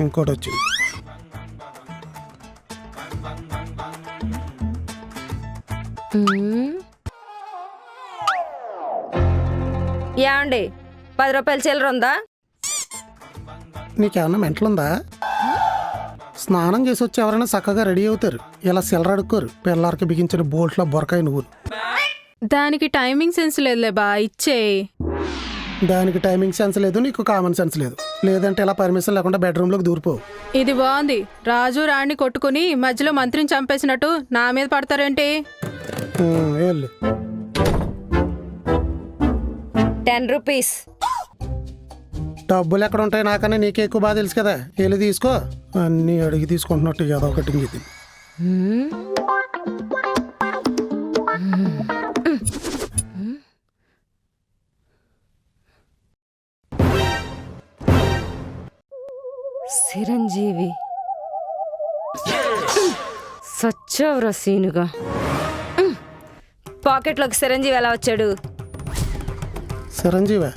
ఇంకోటి వచ్చింది. ఏమండి? పది రూపాయల చిల్లర ఉందా? నీకేమన్నా మెంటలుందా? స్నానం చేసి వచ్చి ఎవరైనా చక్కగా రెడీ అవుతారు. ఇలా సిల్లర అడుక్కోరు. పిల్లలకి బిగించిన బోల్ట్లో బొరకాయ నువ్వు దానికి టైమింగ్ సెన్స్ లేదులే బా ఇచ్చే. దానికి టైమింగ్ సెన్స్ లేదు నీకు కామన్ సెన్స్ లేదు. లేదంటే ఇలా పర్మిషన్ లేకుండా బెడ్రూమ్లోకి దూరిపోవు ఇది బాగుంది. రాజు రాణి కొట్టుకుని మధ్యలో మంత్రిని చంపేసినట్టు నా మీద పడతారేంటి? Ten rupees. డబ్బులు ఎక్కడ ఉంటాయి నాకన్నా నీకే ఎక్కువ బాగా తెలుసు కదా. వెళ్ళి తీసుకో. అన్నీ అడిగి తీసుకుంటున్నట్టు ఏదో ఒకటి ఇది. చిరంజీవి. సచ్చావురా సీనుగా. పాకెట్లోకి చిరంజీవి ఎలా వచ్చాడు? చిరంజీవా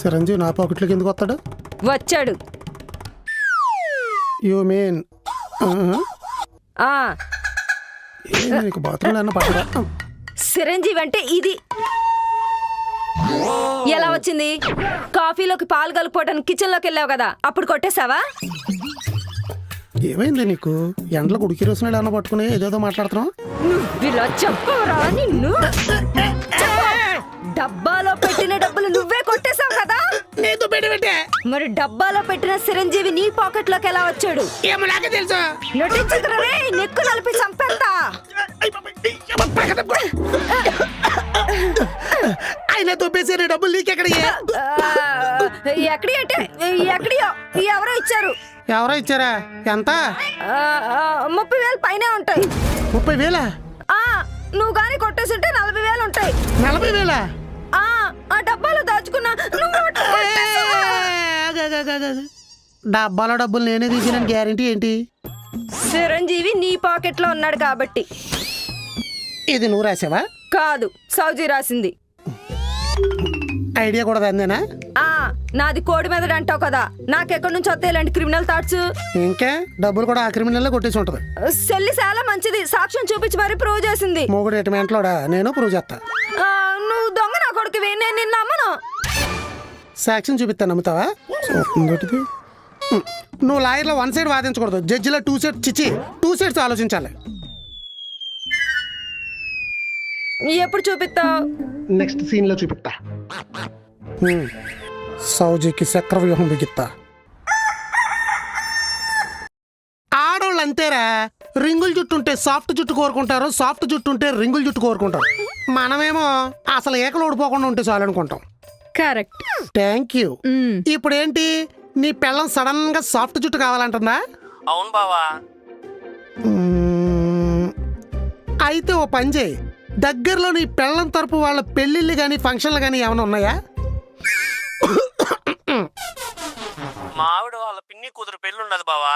చిరంజీవి నా పాకెట్లోకి ఎందుకు వస్తాడు? వచ్చాడు. యూ మీన్ ఆ. నీకు బాత్రూంలో అన్న పట్టడా చిరంజీవి అంటే ఇది. ఎలా వచ్చింది? కాఫీలోకి పాలు కలుపుకోవడానికి కిచెన్లోకి వెళ్ళావు కదా అప్పుడు కొట్టేశావా? ఏమైంది నీకు? ఎండలకు ఉడికి రోజున అన్న పట్టుకుని ఏదేదో మాట్లాడుతున్నావు? ఇలా నిన్ను? డబ్బాలో పెట్టిన డబ్బులు నువ్వే కొట్టేశావు కదా? మరి డబ్బాలో పెట్టిన చిరంజీవి నీ పాకెట్లోకి ఎలా వచ్చాడు? ఏమో నాకే తెలుసు. నటించదురా రే నెక్కు నలిపి చంపేస్తా ఆయన తొప్పేసే డబ్బులు నీకెక్కడ ఎక్కడి అంటే ఎక్కడియో ఎవరో ఇచ్చారు. ఎవరో ఇచ్చారా? ఎంత? ముప్పై వేలు పైనే ఉంటాయి. ముప్పై వేలా? నువ్వు గాని కొట్టేసుంటే నలభై వేలు ఉంటాయి. నలభై వేలా? ఆ డబ్బాలో దాచుకున్నా? డబ్బాలో డబ్బులు నేనే తీసిన గ్యారంటీ ఏంటి? చిరంజీవి నీ పాకెట్లో ఉన్నాడు కాబట్టి. ఇది నువ్వు రాసావా? కాదు సౌజీ రాసింది. ఐడియా కూడా అందేనా ఆ నాది కోడి మీద అంటావు కదా. నాకెక్కడి నుంచి వస్తాయి ఇలాంటి క్రిమినల్ థాట్స్? ఇంకా డబ్బులు కూడా ఆ క్రిమినల్లో కొట్టేసి ఉంటది. సెల్లి చాలా మంచిది. సాక్ష్యం చూపించి మరీ ప్రూవ్ చేసింది. మూగుడు ఎటమెంట్లోడా నేను ప్రూవ్ చేస్తా ఆ, నువ్వు దొంగ నా కొడుకువి. నేను నిన్న అమ్మను సాక్ష్యం చూపిస్తాను నమ్ముతావా? ఇంకోటిది. ఉమ్, నువ్వు లాయర్లో వన్ సైడ్ వాదించకూడదు. జడ్జిలో టూ సైడ్ చిచి టూ సైడ్స్ ఆలోచించాలి. ఎప్పుడు చూపిస్తావు నెక్స్ట్ సీన్లో చూపిస్తా సౌజీకి చక్ర వ్యూహం బిగిస్తా ఆడోళ్ళు అంతేరా రింగుల జుట్టు ఉంటే సాఫ్ట్ జుట్టు కోరుకుంటారు సాఫ్ట్ జుట్టు ఉంటే రింగుల జుట్టు కోరుకుంటారు. మనమేమో అసలు ఏకలు ఓడిపోకుండా ఉంటే చాలు అనుకుంటాం కరెక్ట్ థ్యాంక్ యూ ఇప్పుడు ఏంటి నీ పెళ్ళం సడన్గా సాఫ్ట్ జుట్టు కావాలంటుందా? అవును బావా. అయితే ఓ పని చేయి. దగ్గరలో నీ పెళ్ళం తరపు వాళ్ళ పెళ్ళిళ్ళు కానీ ఫంక్షన్లు కానీ ఏమైనా ఉన్నాయా? మా ఆవిడ వాళ్ళ పిన్ని కూతురు పెళ్ళి ఉన్నది బావా.